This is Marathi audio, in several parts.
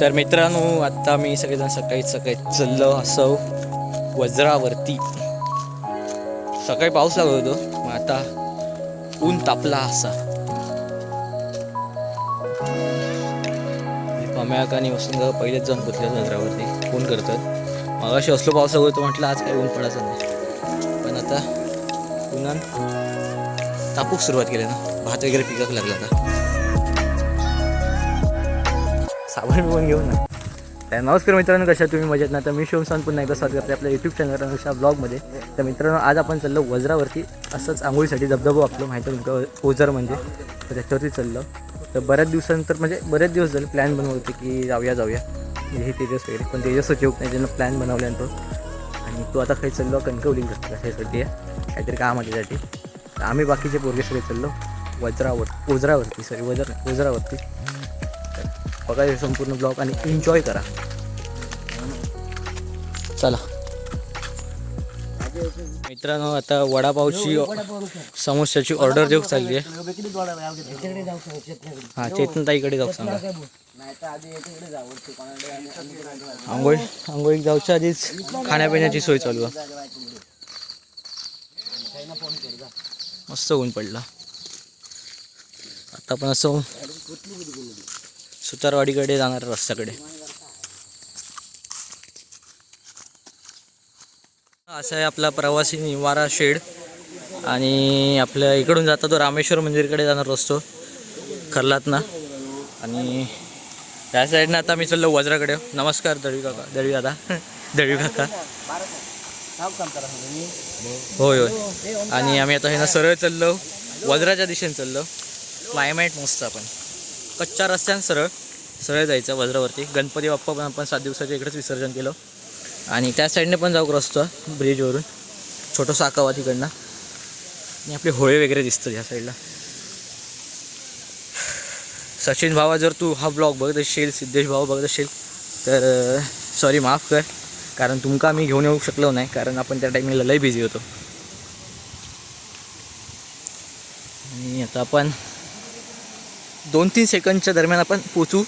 तर मित्रांनो आत्ता मी सगळेजण सकाळी सकाळी चाललो असं वज्रावरती. सकाळी पाऊस लागत होतो मग आता ऊन तापला असा. पम्याक आणि वसंत पहिलेच जाऊन पोचले वज्रावरती. फोन करतात मग अशी असलो पाऊस लागत होतो म्हटलं आज काही ऊन पडायचं नाही. पण आता उन्हान तापूक सुरुवात केली ना. भात वगैरे पिकाक लागला आता. साबण बिबण घेऊन. ना तर नमस्कार मित्रांनो कशा तुम्ही? मजेत ना? तर मी शिवसान पुन्हा एकदा स्वागत करते आपल्या यूट्यूब चॅनल अशा ब्लॉगमध्ये तर मित्रांनो आज आपण चाललो वज्रावरती. असंच आंघोळीसाठी धबधबो आपलं माहिती आहे तुमचं ओझर म्हणजे. तर त्याच्यावरती चाललो. तर बऱ्याच दिवसानंतर म्हणजे बरेच दिवस झाले प्लॅन बनवत होते की जाऊया जाऊया. म्हणजे हे तेजस वगैरे पण तेजसच येऊ नाही ज्यांना प्लॅन बनवल्यानंतर. आणि तो आता काही चाललो कणकवलिंग करतो कशासाठी आहे. काहीतरी काम आहे त्यासाठी तर आम्ही बाकीचे पोरगे सगळे चाललो वज्रावर ओझरावरती सॉरी वज्र ओझरावरती. बघा हे संपूर्ण ब्लॉग आणि एन्जॉय करा. चला. मित्रांनो आता वडापावची समोस्याची ऑर्डर देऊ चालली आहे हा चेतनताईकडे जाऊ सांगा. आंघोळ आंघोळी जाऊच्या आधीच खाण्यापिण्याची सोय चालू आहे. मस्त ऊन पडला. आता पण असं सुतारवाडीकडे जाणार रस्त्याकडे. असा आहे आपला प्रवासी निवारा शेड. आणि आपल्या इकडून जाता तो रामेश्वर मंदिरकडे जाणार रस्तो खरलात ना आणि त्या साईडनं आता मी चाललो वज्राकडे. नमस्कार दळवी काका. दळवी दादा. दळवी काका. होय होय. आणि आम्ही आता हे ना सरळ चाललो. वज्राच्या दिशेने चाललो. क्लायमेट मस्त आपण. कच्च्या रस्त्यानं सरळ सरळ जायचं वज्रावरती. गणपती बाप्पा पण आपण सात दिवसाच्या इकडेच विसर्जन केलं. आणि त्या साईडने पण जाऊ रस्तो ब्रिजवरून छोटं साकावा तिकडनं. आणि आपले होळे वगैरे दिसतं ह्या साईडला सचिन भावा जर तू हा ब्लॉग बघत असशील सिद्धेश भाऊ बघत असशील तर सॉरी माफ कर. कारण तुमका मी घेऊन येऊ शकलो नाही कारण आपण त्या टायमिंगला लय बिझी होतो. आणि आता आपण दोन तीन सेकंडच्या दरम्यान आपण पोचू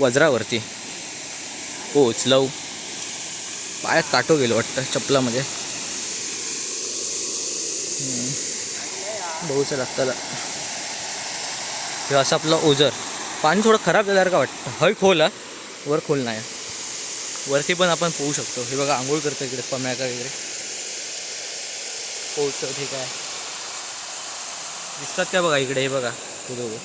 वज्रावरती. हो, पोचलव पायात काटो गेलो वाटतं चपलामध्ये. बहुचं लागतं हे असं आपलं ओझर. पाणी थोडं खराब झाल्यासारखं वाटतं. हय खोल हा. वर खोल नाही. वरती पण आपण पोहू शकतो. हे बघा आंघोळ करतो इकडे पम्याका वगैरे. पोहतो ठीक आहे. दिसतात त्या बघा इकडे हे बघा. ते दोघं.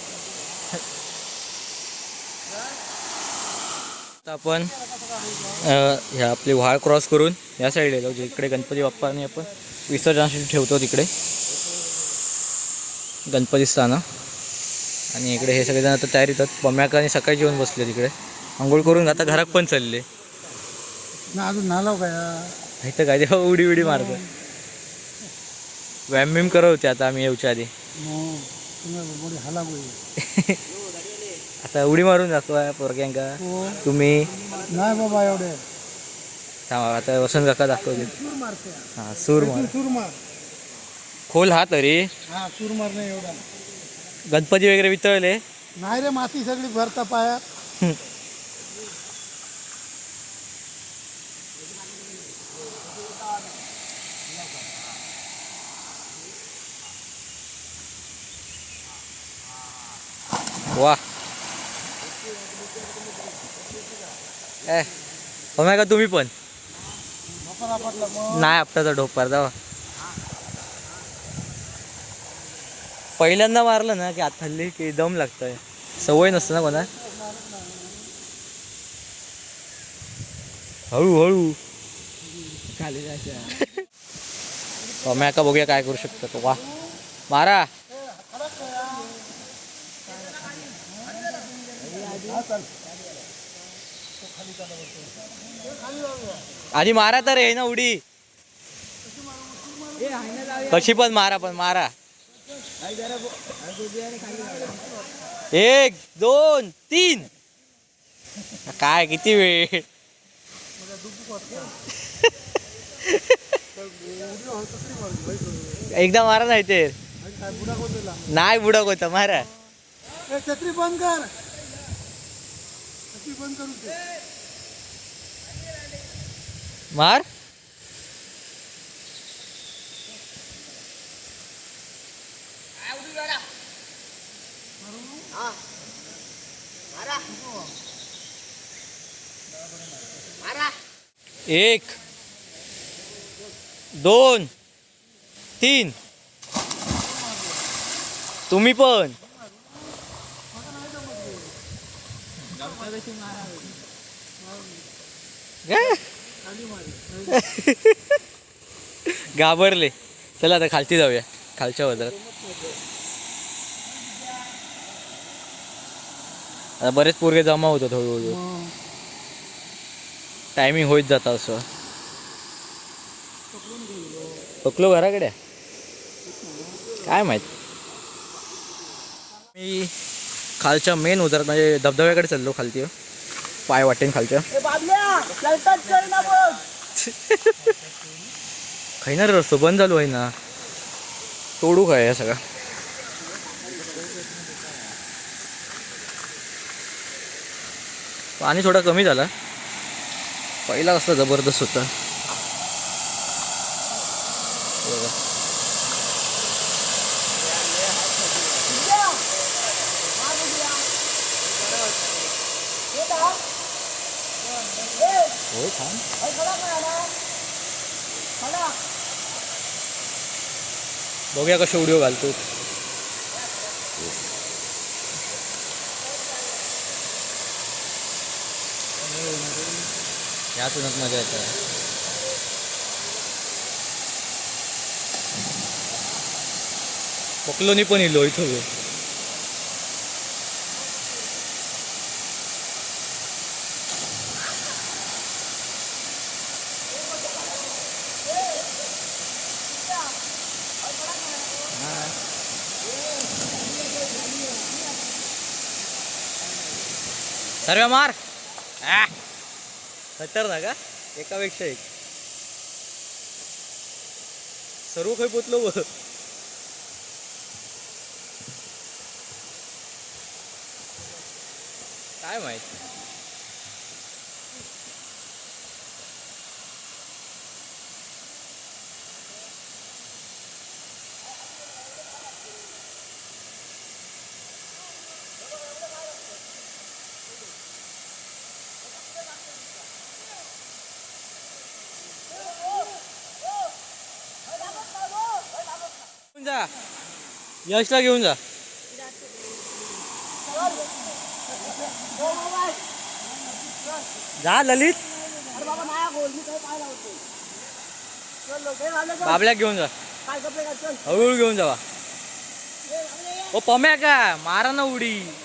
आता आपण ह्या आपली व्हाळ क्रॉस करून या साईडला जाऊ इकडे गणपती बाप्पा आणि आपण विसर्जनासाठी ठेवतो तिकडे. गणपती स्थानं. आणि इकडे हे सगळेजण आता तयार येतात. पम्याका आणि सकाळी जेवण बसले तिकडे. आंघोळ करून आता घरात पण चालले. ना अजून नालाव काय? इथं काय ते उडी उडी मारतो. व्यायाम बिम करत होते आता आम्ही येऊच्या आधी. आता उडी मारून दाखवा पोरग्यांका. हो. तुम्ही. नाही बाबा एवढे. थांबा आता वसंत काका दाखवते सूर मारते. हां सूर मार. सूर मार. खोल हा तरी हा सूर मार नाही एवढा. गणपती वगैरे वितळले. नाही रे माती सगळी भरता पायात. वा. ए हो का तुम्ही पण. नाही आपल्याचा ढोपार जावा. पहिल्यांदा मारलं ना की आत हल्ली की दम लागतंय. सवय नसतं ना कोणा हळूहळू. खाली जायचं. बघूया काय करू शकतो वा. मारा. आधी मारा तर हे ना उडी. कशी पण मारा पण मारा. एक दोन तीन. काय किती वेळ. एकदा मारा नाही ते. नाही बुडक होता मारा. छत्री बंद कर. छत्री बंद करू मार. एक दोन तीन. तुम्ही पण. काय? घाबरले. चला आता खालती जाऊया. खालच्या वजरात. आता बरेच पोरगे जमा होतात हळूहळू. टायमिंग होत जाता असं. पकलो घराकडे? काय माहीत? मी खालच्या मेन उतरत म्हणजे धबधब्याकडे चाललो खालती. पाय वाटेन खालच्या. खाईना रे रस्तो? बंद झालो आहे ना. तोडू काय या सगळा? पाणी थोडा कमी झाला. पहिला कसला जबरदस्त होता बघा. होय छान बघूया कसे व्हिडिओ घालतो. यातूनच मजा येते. पकलोनी पण इलो इथं सर्व मार. खतर ना का एकापेक्षा एक. सर्व काही पोचलो ब काय माहीत? जा यशला घेऊन जा. जा ललित. बाबल्या घेऊन जा. हळूहळू घेऊन जावा. ओ पम्या का? मारा ना उडी.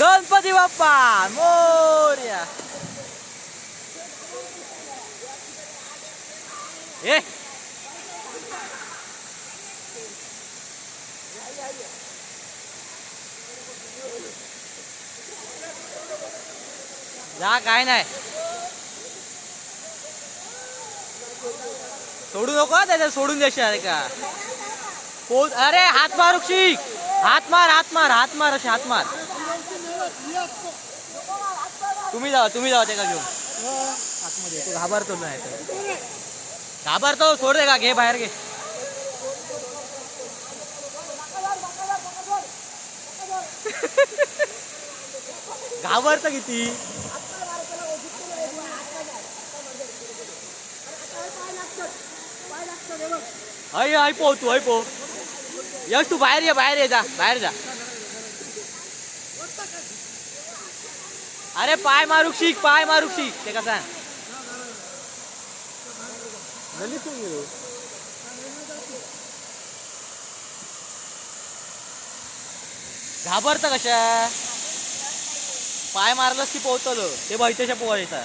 गणपती बाप्पा मोर्या. ए. जा काय नाही. सोडू नको त्याच्यात सोडून देशील अरे का? पोच अरे हात मार शिक हात मार हात मार हात मार असे हात मार. तुम्ही जावा तुम्ही जावा त्याला घेऊन. आतमध्ये तो घाबरतो नाही तर. घाबरतो सोड दे का घे बाहेर घे. घाबरत किती? अय अय पो तू अय पो. यश तू बाहेर ये बाहेर ये जा बाहेर जा. अरे पाय मारूक शिक पाय मारूक शिक. ते कसा घाबरत कशा? पाय मारलंस की पोहतलो? ते बैठ्याच्या पोहायचा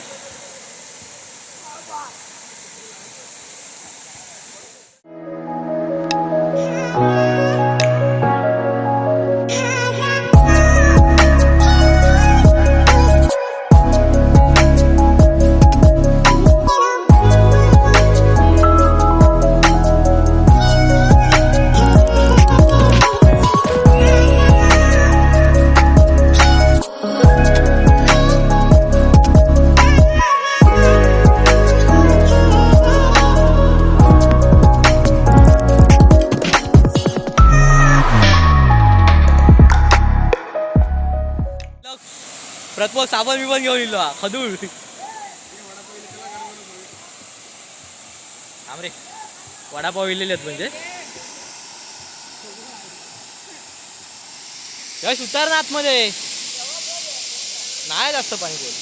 साबण बिबन घेऊन येलो हा खदूळ आमरे वडापाव इलेले आहेत म्हणजे यश उतार ना आतमध्ये नाही जास्त पाणी पोहोच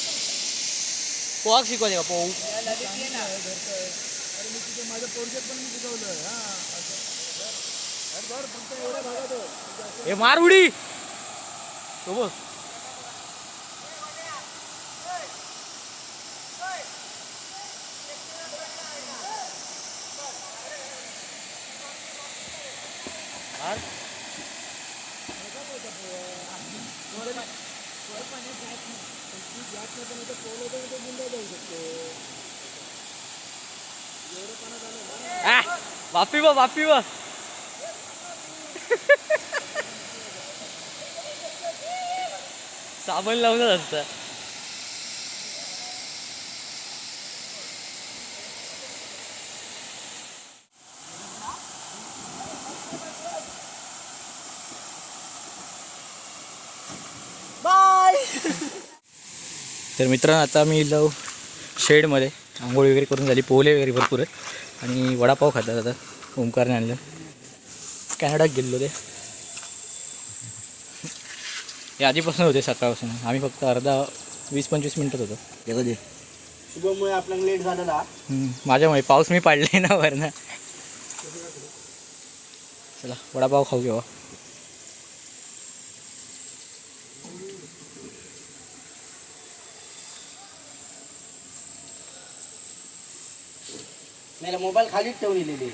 पोहाक शिकवायचे का पोहू हे मार उडी तो बघ मार. आ, वापी बा वापी बा साबण लावूनच असतं. बाय. तर मित्रांनो आता मी इलो शेडमध्ये. आंघोळ वगैरे करून झाली पोहले वगैरे भरपूर आहेत. आणि वडापाव खातात आता. ओंकारने आणलं. कॅनडात गेलो ते. हे आधीपासून होते सकाळपासून. आम्ही फक्त अर्धा वीस पंचवीस मिनटात होतो. ते कधी शुभमुळे आपल्याला लेट झालेला. माझ्यामुळे पाऊस मी पाडले ना वरनं. चला वडापाव खाऊ घेऊ. नाही मोबाईल खालीच ठेवून दिलेली